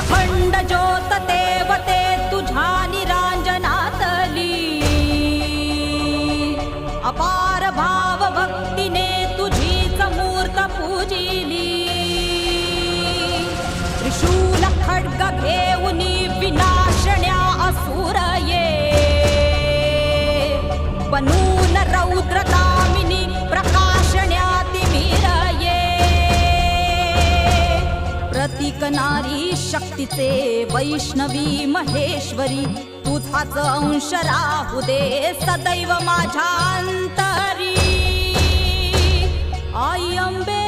अखंड ज्योत देवते नारी शक्तीचे वैष्णवी महेश्वरी तुझाच अंश राहू दे सदैव माझ्या अंतरी आई अंबे